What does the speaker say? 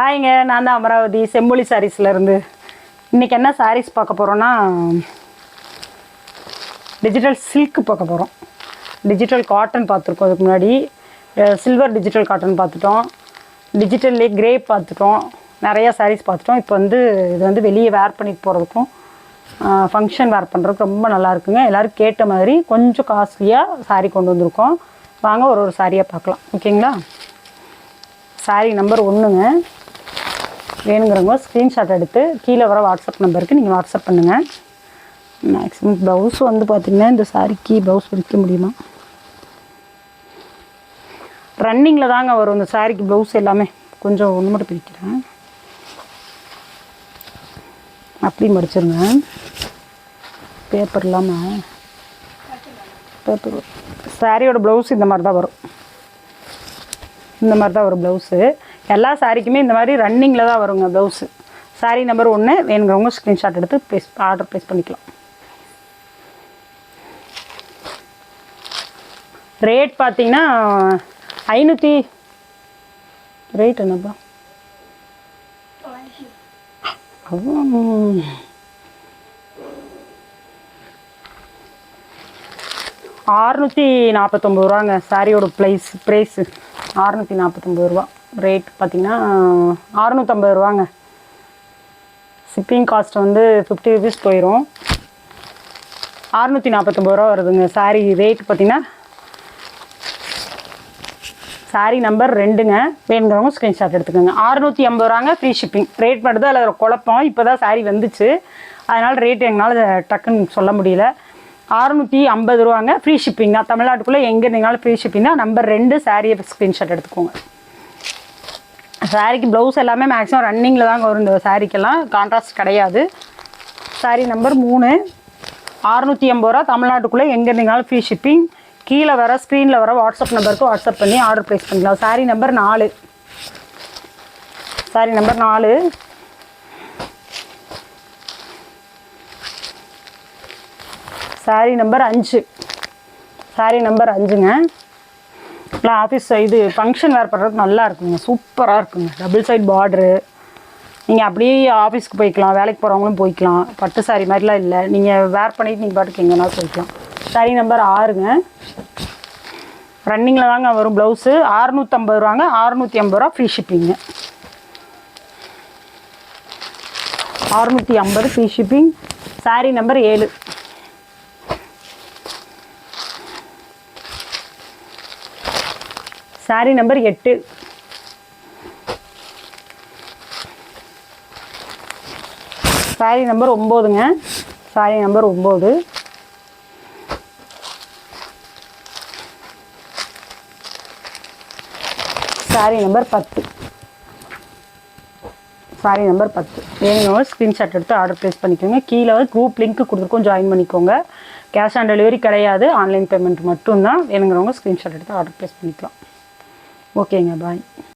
ஹாய்ங்க நான் தான் அமராவதி செம்மொழி சாரீஸ்லேருந்து. இன்றைக்கி என்ன சாரீஸ் பார்க்க போகிறோன்னா டிஜிட்டல் சில்க் பார்க்க போகிறோம் டிஜிட்டல் காட்டன் பார்த்துருக்கோம் அதுக்கு முன்னாடி. சில்வர் டிஜிட்டல் காட்டன் பார்த்துட்டோம். டிஜிட்டல்லே கிரே பார்த்துட்டோம். நிறையா சாரீஸ் பார்த்துட்டோம். இப்போ வந்து இது வந்து வெளியே வேர் பண்ணிட்டு போகிறதுக்கும் ஃபங்க்ஷன் வேர் பண்ணுறதுக்கு ரொம்ப நல்லா இருக்குங்க. எல்லோரும் கேட்ட மாதிரி கொஞ்சம் காஸ்ட்லியாக saree கொண்டு வந்திருக்கோம். வாங்க ஒரு ஒரு சாரியாக பார்க்கலாம். ஓகேங்களா? சாரீ நம்பர் ஒன்றுங்க வேணுங்கிறவங்க ஸ்க்ரீன்ஷாட் எடுத்து கீழே வர வாட்ஸ்அப் நம்பருக்கு நீங்கள் வாட்ஸ்அப் பண்ணுங்கள் மேக்ஸிமம் ப்ளவுஸ் வந்து பார்த்திங்கன்னா இந்த சாரிக்கு ப்ளவுஸ் பிரிக்க முடியுமா? ரன்னிங்கில் தாங்க வரும் இந்த சாரிக்கு ப்ளவுஸ் எல்லாமே. கொஞ்சம் ஒன்று மட்டும் பிரிக்கிறேன். அப்படி மடிச்சிருங்க பேப்பர் இல்லாமல் பேப்பர் சாரியோட ப்ளவுஸ் இந்த மாதிரி தான் வரும். இந்த மாதிரி தான் வரும் ப்ளவுஸு எல்லா சாரிக்குமே இந்த மாதிரி ரன்னிங்கில் தான் வருங்க ப்ளவுஸு சாரி நம்பர் ஒன்று வேணுங்கிறவங்க ஸ்க்ரீன்ஷாட் எடுத்து ப்ளேஸ் ஆர்டர் ப்ளேஸ் பண்ணிக்கலாம். ரேட் பார்த்தீங்கன்னா ஐநூற்றி ரேட் என்னப்பா? ஆறுநூற்றி நாற்பத்தொம்பது ரூபாங்க சாரியோட ப்ரைஸ் ப்ரைஸு அறநூற்றி நாற்பத்தொம்பது ரூபா. ரேட் பார்த்திங்கன்னா அறநூற்றம்பது ரூபாங்க. ஷிப்பிங் காஸ்ட் வந்து ஃபிஃப்டி ருபீஸ் போயிடும் அறநூற்றி நாற்பத்தொம்பது ரூபா வருதுங்க. சாரி ரேட் பார்த்தீங்கன்னா சாரி நம்பர் ரெண்டுங்க. வேணுங்கிறவங்க ஸ்க்ரீன்ஷாட் எடுத்துக்கோங்க. அறுநூற்றி ஐம்பது ரூபாங்க ஃப்ரீ ஷிப்பிங் ரேட் மட்டும் தான் அதில் குழப்பம். இப்போ தான் சாரி வந்துச்சு. அதனால் ரேட் எங்களால் டக்குன்னு சொல்ல முடியல. அறுநூற்றி ஐம்பது ரூபாங்க. ஃப்ரீ ஷிப்பிங் தான். தமிழ்நாட்டுக்குள்ளே எங்கே இருந்தீங்கனாலும் ஃப்ரீ ஷிப்பிங் தான். நம்பர் ரெண்டு சாரியை ஸ்க்ரீன்ஷாட் எடுத்துக்கோங்க. சாரிக்கு ப்ளவுஸ் எல்லாமே மேக்ஸிமம் ரன்னிங்கில் தாங்க வரும் இந்த சாரிக்கெல்லாம் கான்ட்ராஸ்ட் கிடையாது. சாரி நம்பர் மூணு. அறுநூற்றி ஐம்பது ரூபா. தமிழ்நாட்டுக்குள்ளே எங்கே இருந்தீங்கனாலும் ஃப்ரீ ஷிப்பிங் கீழே வர ஸ்க்ரீனில் வர வாட்ஸ்அப் நம்பருக்கு வாட்ஸ்அப் பண்ணி ஆர்டர் ப்ளேஸ் பண்ணிக்கலாம். சாரி நம்பர் நாலு. சாரி நம்பர் நாலு. சாரி நம்பர் அஞ்சு. சாரி நம்பர் அஞ்சுங்க. இல்லை ஆஃபீஸ் இது ஃபங்க்ஷன் வேர் பண்ணுறது நல்லா இருக்குங்க. சூப்பராக இருக்குங்க. டபுள் சைட் பார்டரு நீங்கள் அப்படியே ஆஃபீஸ்க்கு போய்க்கலாம். வேலைக்கு போகிறவங்களும் போய்க்கலாம். பட்டு சாரி மாதிரிலாம் இல்லை. நீங்கள் வேர் பண்ணிட்டு நீங்கள் பாட்டுக்கு எங்கேனாலும் போய்க்கலாம். சாரி நம்பர் ஆறுங்க. ரன்னிங்கில் தாங்க வரும் ப்ளவுஸு அறுநூற்றம்பது ரூபாங்க. அறுநூற்றி ஐம்பது ரூபா ஃப்ரீ ஷிப்பிங்க அறுநூற்றி ஐம்பது ஃப்ரீ ஷிப்பிங் சாரி நம்பர் ஏழு. சாரி நம்பர் எட்டு. சாரி நம்பர் ஒம்போதுங்க. சாரி நம்பர் ஒம்பது. சாரி நம்பர் பத்து. சாரி நம்பர் பத்து. வேணுங்க ஸ்க்ரீன்ஷாட் எடுத்து ஆர்டர் ப்ளேஸ் பண்ணிக்கோங்க. கீழே வந்து குரூப் லிங்க் கொடுத்துருக்கோம். ஜாயின் பண்ணிக்கோங்க. கேஷ் ஆன் டெலிவரி கிடையாது. ஆன்லைன் பேமெண்ட் மட்டும்தான். வேணுங்கிறவங்க ஸ்க்ரீன்ஷாட் எடுத்து ஆர்டர் ப்ளேஸ் பண்ணிக்கலாம். ஓகேங்க பாய்.